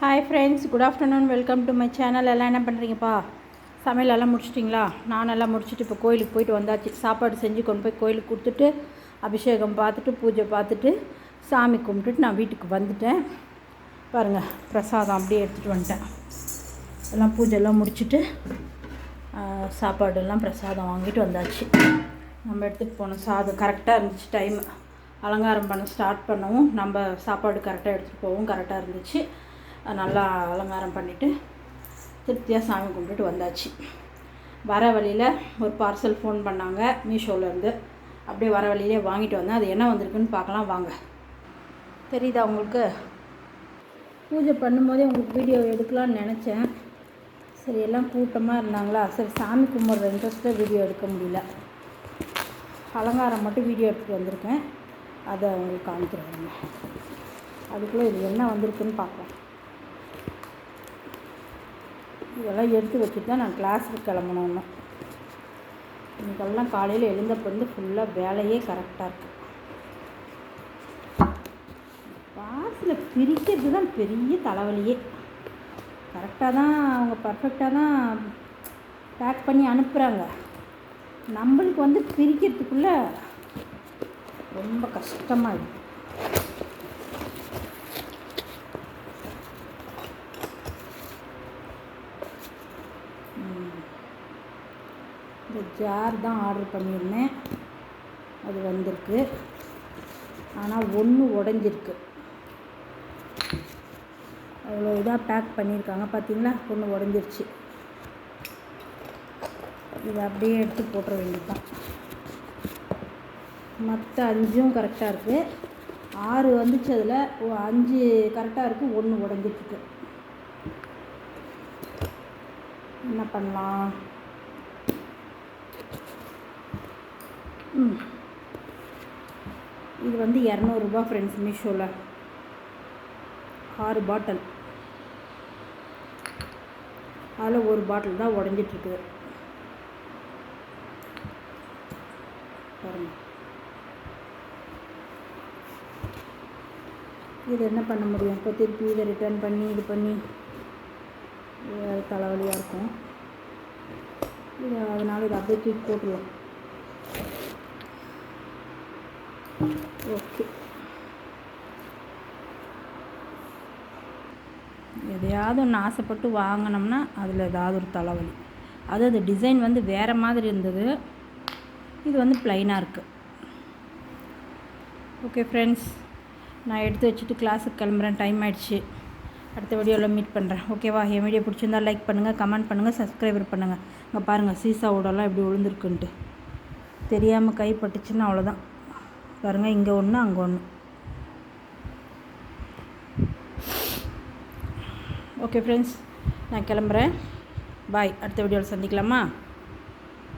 Hi friends good afternoon welcome to my channel எல்லாம் என்ன பண்ணுறீங்கப்பா சமையல் எல்லாம் முடிச்சிட்டிங்களா? நான் எல்லாம் முடிச்சுட்டு இப்போ கோயிலுக்கு போயிட்டு வந்தாச்சு. சாப்பாடு செஞ்சு கொண்டு போய் கோயிலுக்கு கொடுத்துட்டு அபிஷேகம் பார்த்துட்டு பூஜை பார்த்துட்டு சாமி கும்பிட்டுட்டு நான் வீட்டுக்கு வந்துட்டேன். பாருங்கள் பிரசாதம் அப்படியே எடுத்துகிட்டு வந்துட்டேன். எல்லாம் பூஜைலாம் முடிச்சுட்டு சாப்பாடெல்லாம் பிரசாதம் வாங்கிட்டு வந்தாச்சு. நம்ம எடுத்துகிட்டு போனோம் சாதம் கரெக்டாக இருந்துச்சு டைம் அலங்காரம் பண்ண ஸ்டார்ட் பண்ணவும் நம்ம சாப்பாடு கரெக்டாக எடுத்துகிட்டு போகவும் கரெக்டாக இருந்துச்சு. நல்லா அலங்காரம் பண்ணிவிட்டு திருப்தியாக சாமி கும்பிட்டுட்டு வந்தாச்சு. வர வழியில் ஒரு பார்சல் ஃபோன் பண்ணாங்க மீஷோலேருந்து அப்படியே வர வழியிலே வாங்கிட்டு வந்தேன். அது என்ன வந்திருக்குன்னு பார்க்கலாம் வாங்க. தெரியுதா உங்களுக்கு? பூஜை பண்ணும்போதே உங்களுக்கு வீடியோ எடுக்கலாம்னு நினச்சேன். சரி எல்லாம் கூட்டமாக இருந்தாங்களா? சரி சாமி கும்பிட்ற இன்ட்ரெஸ்ட்டில் வீடியோ எடுக்க முடியல. அலங்காரம் மட்டும் வீடியோ எடுத்துகிட்டு வந்திருக்கேன். அதை உங்களுக்கு காமிக்கிறேன். அதுக்குள்ளே இது என்ன வந்திருக்குன்னு பார்க்கலாம். இதெல்லாம் எடுத்து வச்சுட்டு தான் நான் கிளாஸுக்கு கிளம்பணும் இன்னும் இன்றைக்கெல்லாம் காலையில் எழுந்தப்போ ஃபுல்லாக வேலையே கரெக்டாக இருக்குது பாஸில் பிரிக்கிறது தான் பெரிய தலைவலியே. கரெக்டாக தான் அவங்க பர்ஃபெக்டாக தான் பேக் பண்ணி அனுப்புகிறாங்க நம்மளுக்கு வந்து பிரிக்கிறதுக்குள்ளே ரொம்ப கஷ்டமாக இருக்குது இந்த ஜார் தான் ஆர்டர் பண்ணியிருந்தேன். அது வந்திருக்கு. ஆனால் ஒன்று உடஞ்சிருக்கு. அவ்வளோ இதாக பேக் பண்ணியிருக்காங்க. பார்த்தீங்களா ஒன்று உடஞ்சிருச்சு. இதை அப்படியே எடுத்து போட்டுற வேண்டியதுதான். மற்ற அஞ்சும் கரெக்டாக இருக்குது ஆறு வந்துச்சு அதில். அஞ்சு கரெக்டாக இருக்குது ஒன்று உடஞ்சிட்ருக்கு என்ன பண்ணலாம் ம் இது வந்து இரநூறுபா ஃப்ரெண்ட்ஸ் மீஷோவில் ஆறு பாட்டில் அதில் ஒரு பாட்டில் தான் உடஞ்சிட்ருக்குது பாருங்கள் இது என்ன பண்ண முடியும்? இப்போ திருப்பி இதை ரிட்டர்ன் பண்ணி இது பண்ணி தலைவலியாக இருக்கும். இது அதனால் இதை அப்படியே தூக்கி போட்டுருவோம் ஓகே எதையாவது ஒன்று ஆசைப்பட்டு வாங்கினோம்னா அதில் ஏதாவது ஒரு தலைவலி. அது அது டிசைன் வந்து வேறு மாதிரி இருந்தது. இது வந்து ப்ளைனாக இருக்குது ஓகே ஃப்ரெண்ட்ஸ் நான் எடுத்து வச்சுட்டு கிளாஸுக்கு கிளம்புறேன். டைம் ஆகிடுச்சு அடுத்த வீடியோவில் மீட் பண்ணுறேன் ஓகேவா என் வீடியோ பிடிச்சிருந்தா லைக் பண்ணுங்கள் கமெண்ட் பண்ணுங்கள் சப்ஸ்கிரைபர் பண்ணுங்கள் இங்கே பாருங்கள் சீசாவோடலாம் எப்படி விழுந்துருக்குன்ட்டு தெரியாமல் கை பட்டுச்சுன்னா அவ்வளோதான் பாருங்கள் இங்கே ஒன்று அங்கே ஒன்று ஓகே ஃப்ரெண்ட்ஸ் நான் கிளம்புறேன். பாய் அடுத்த வீடியோவில் சந்திக்கலாமா?